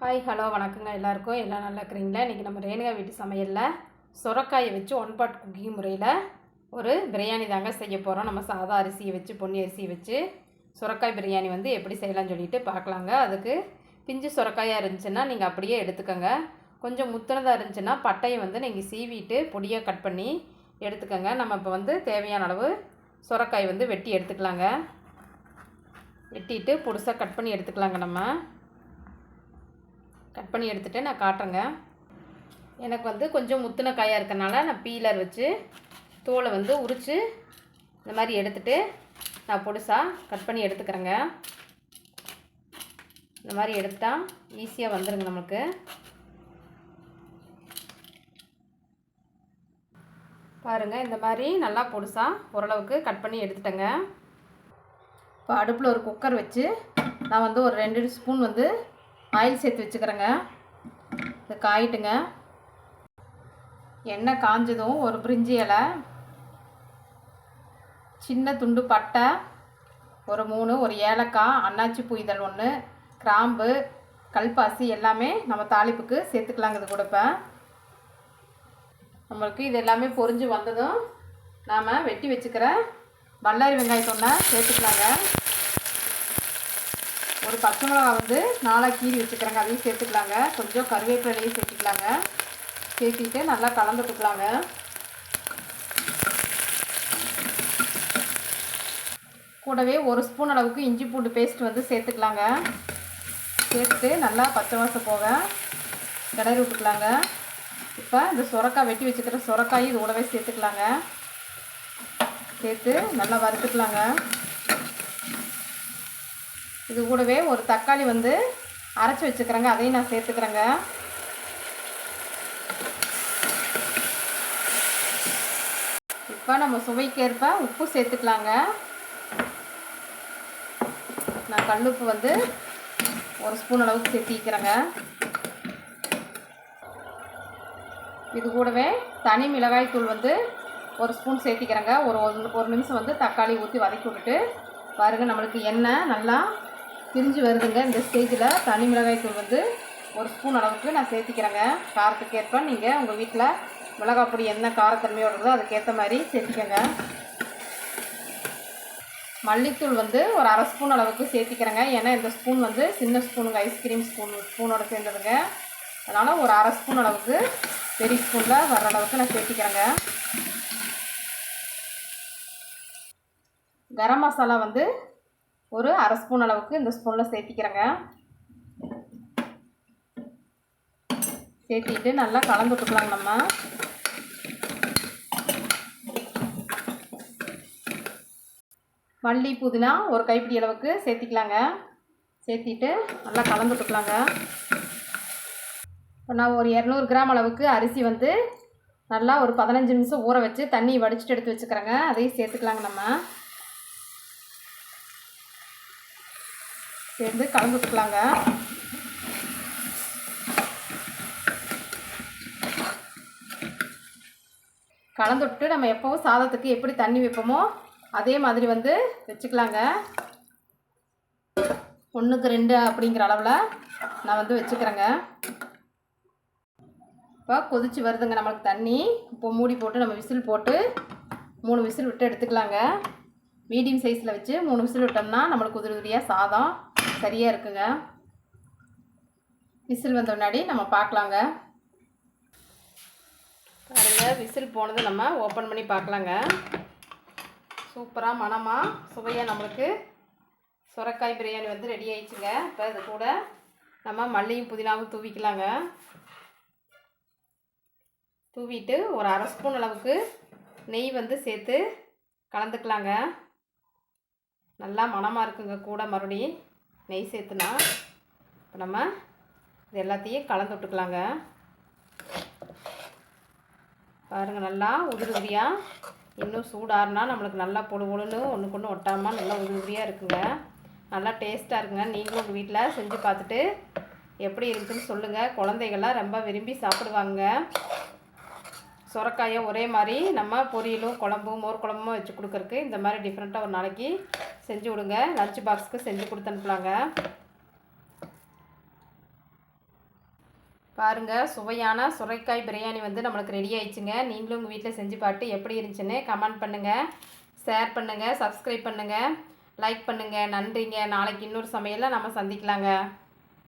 Hi hello வணக்கங்க எல்லாருக்கும். எல்லாம் நல்லா இருக்கிறீங்களா? இன்றைக்கி நம்ம ரேணுகா வீட்டு சமையலில் சுரக்காயை வச்சு ஒன் பாட் குக்கிங் முறையில் ஒரு பிரியாணி தாங்க செய்ய போகிறோம் நம்ம சாதா அரிசியை வச்சு பொன்னி அரிசியை வச்சு சுரக்காய் பிரியாணி வந்து எப்படி செய்யலாம்னு சொல்லிட்டு பார்க்கலாங்க. அதுக்கு பிஞ்சு சுரக்காயாக இருந்துச்சுன்னா நீங்கள் அப்படியே எடுத்துக்கோங்க. கொஞ்சம் முத்துனதாக இருந்துச்சுன்னா பட்டையை வந்து நீங்கள் சீவிட்டு பொடியாக கட் பண்ணி எடுத்துக்கோங்க. நம்ம இப்போ வந்து தேவையான அளவு சுரக்காய் வந்து வெட்டி எடுத்துக்கலாங்க. வெட்டிட்டு புதுசாக கட் பண்ணி எடுத்துக்கலாங்க நம்ம. கட் பண்ணி எடுத்துகிட்டு நான் காட்டுறேங்க. எனக்கு வந்து கொஞ்சம் முத்தின காயாக இருக்கனால நான் பீலர் வச்சு தோலை வந்து உரித்து இந்த மாதிரி எடுத்துகிட்டு நான் பொடுசாக கட் பண்ணி எடுத்துக்கிறேங்க. இந்த மாதிரி எடுத்தால் ஈஸியாக வந்துடுங்க நம்மளுக்கு. பாருங்கள் இந்த மாதிரி நல்லா பொடுசாக ஓரளவுக்கு கட் பண்ணி எடுத்துட்டேங்க. இப்போ அடுப்பில் ஒரு குக்கர் வச்சு நான் வந்து ஒரு ரெண்டு ஸ்பூன் வந்து ஆயில் சேர்த்து வச்சுக்கிறேங்க. இது காயிட்டுங்க. எண்ணெய் காஞ்சதும் ஒரு பிரிஞ்சி இலை சின்ன துண்டு பட்டை ஒரு மூணு ஒரு ஏலக்காய் அன்னாச்சி பூ இதழ் ஒன்று கிராம்பு கல்பாசி எல்லாமே நம்ம தாளிப்புக்கு சேர்த்துக்கலாங்க இது கொடுப்பேன் நம்மளுக்கு இது எல்லாமே பொரிஞ்சு வந்ததும் நாம் வெட்டி வச்சுக்கிற பல்லாரி வெங்காயத்தை சேர்த்துக்கலாங்க. ஒரு பச்சை மிளகா வந்து நாலாக கீறி வச்சுக்கிறாங்க அதையும் சேர்த்துக்கலாங்க. கொஞ்சம் கருவேப்பிலையும் சேர்த்துக்கலாங்க. சேர்த்திட்டு நல்லா கலந்து கொடுக்கலாங்க. கூடவே ஒரு ஸ்பூன் அளவுக்கு இஞ்சி பூண்டு பேஸ்ட் வந்து சேர்த்துக்கலாங்க. சேர்த்து நல்லா பச்சை வாசம் போக கிடறி விட்டுக்கலாங்க. இப்போ இந்த சுரக்காய் வெட்டி வச்சுக்கிற சுரக்காயும் இது கூடவே சேர்த்துக்கலாங்க. சேர்த்து நல்லா வறுத்துக்கலாங்க. இது கூடவே ஒரு தக்காளி வந்து அரைச்சி வச்சுக்கிறேங்க. அதையும் நான் சேர்த்துக்கிறேங்க. இப்போ நம்ம சுவைக்கேற்ப உப்பு சேர்த்துக்கலாங்க. நான் கல்லுப்பு வந்து ஒரு ஸ்பூன் அளவுக்கு சேர்த்திக்கிறேங்க. இது கூடவே தனி மிளகாய் தூள் வந்து ஒரு ஸ்பூன் சேர்த்திக்கிறேங்க. ஒரு ஒரு நிமிஷம் வந்து தக்காளி ஊற்றி வதக்கி விட்டுட்டு பாருங்கள் நம்மளுக்கு எண்ணெய் நல்லா பிரிஞ்சு வருதுங்க இந்த ஸ்டேஜில் தனி மிளகாய் தூள் வந்து ஒரு ஸ்பூன் அளவுக்கு நான் சேர்த்திக்கிறேங்க. காரத்துக்கு ஏற்ப நீங்கள் உங்கள் வீட்டில் மிளகாய் பொடி என்ன காரத்தன்மையோடு இருந்தோ அதுக்கேற்ற மாதிரி சேர்த்திக்கோங்க. மல்லித்தூள் வந்து ஒரு அரை ஸ்பூன் அளவுக்கு சேர்த்திக்கிறேங்க. ஏன்னா இந்த ஸ்பூன் வந்து சின்ன ஸ்பூனுங்க ஐஸ்கிரீம் ஸ்பூன் ஸ்பூனோட சேர்ந்ததுங்க. அதனால் ஒரு அரை ஸ்பூன் அளவுக்கு பெரிய ஸ்பூனில் வர அளவுக்கு நான் சேர்த்திக்கிறேங்க. கரம் மசாலா வந்து ஒரு அரை ஸ்பூன் அளவுக்கு இந்த ஸ்பூனில் சேர்த்திக்கிறேங்க. சேர்த்திட்டு நல்லா கலந்து விட்டுக்கலாங்க நம்ம. மல்லி புதினா ஒரு கைப்பிடி அளவுக்கு சேர்த்திக்கலாங்க. சேர்த்திட்டு நல்லா கலந்து விட்டுக்கலாங்க. இப்போ நான் ஒரு இரநூறு கிராம் அளவுக்கு அரிசி வந்து நல்லா ஒரு பதினஞ்சு நிமிஷம் ஊற வச்சு தண்ணி வடிச்சிட்டு எடுத்து வச்சுக்கிறேங்க. அதையும் சேர்த்துக்கலாங்க நம்ம. சேர்ந்து கலந்து விட்டுக்கலாங்க கலந்து விட்டு நம்ம எப்போவும் சாதத்துக்கு எப்படி தண்ணி வைப்போமோ அதே மாதிரி வந்து வச்சுக்கலாங்க. ஒன்றுக்கு ரெண்டு அப்படிங்கிற அளவில் நான் வந்து வச்சுக்கிறேங்க. இப்போ கொதிச்சு வருதுங்க நம்மளுக்கு தண்ணி. இப்போ மூடி போட்டு நம்ம விசில் போட்டு மூணு விசில் விட்டு எடுத்துக்கலாங்க. மீடியம் சைஸில் வச்சு மூணு விசில் விட்டோம்னா நம்மளுக்கு உதிரி உதிரியாக சாதம் சரியாக இருக்குங்க. விசில் வந்த முன்னாடி நம்ம பார்க்கலாங்க. பாருங்க விசில் போனது நம்ம ஓப்பன் பண்ணி பார்க்கலாங்க. சூப்பராக மணமாக சுவையாக நம்மளுக்கு சுரக்காய் பிரியாணி வந்து ரெடி ஆயிடுச்சுங்க. இப்போ இது கூட நம்ம மல்லியும் புதினாவும் தூவிக்கலாங்க. தூவிட்டு ஒரு அரை ஸ்பூன் அளவுக்கு நெய் வந்து சேர்த்து கலந்துக்கலாங்க. நல்லா மணமாக இருக்குங்க கூட மறுபடியும். நெய் சேர்த்துனா இப்போ நம்ம இது எல்லாத்தையும் கலந்து விட்டுக்கலாங்க. பாருங்கள் நல்லா உதிரி உதிரியாக இன்னும் சூடாறுனா நம்மளுக்கு நல்லா பொழு பொழுன்னு ஒன்றுக்கு ஒன்று ஒட்டாமல் நல்லா உதிரி உதிரியாக இருக்குங்க. நல்லா டேஸ்ட்டாக இருக்குங்க. நீங்களும் உங்கள் வீட்டில் செஞ்சு பார்த்துட்டு எப்படி இருக்குதுன்னு சொல்லுங்கள் குழந்தைகள்லாம் ரொம்ப விரும்பி சாப்பிடுவாங்க. சுரக்காயை ஒரே மாதிரி நம்ம பொரியலும் குழம்பும் மோர் குழம்பும் வச்சு கொடுக்குறக்கு இந்த மாதிரி டிஃப்ரெண்ட்டாக ஒரு நாளைக்கு செஞ்சு விடுங்க. லஞ்ச் பாக்ஸுக்கு செஞ்சு கொடுத்து அனுப்பலாங்க பாருங்கள் சுவையான சுரைக்காய் பிரியாணி வந்து நம்மளுக்கு ரெடி ஆயிடுச்சுங்க. நீங்களும் உங்கள் வீட்டில் செஞ்சு பார்த்து எப்படி இருந்துச்சுன்னு கமெண்ட் பண்ணுங்கள் ஷேர் பண்ணுங்கள் சப்ஸ்கிரைப் பண்ணுங்கள் லைக் பண்ணுங்கள் நன்றிங்க. நாளைக்கு இன்னொரு சமையலில் நம்ம சந்திக்கலாங்க.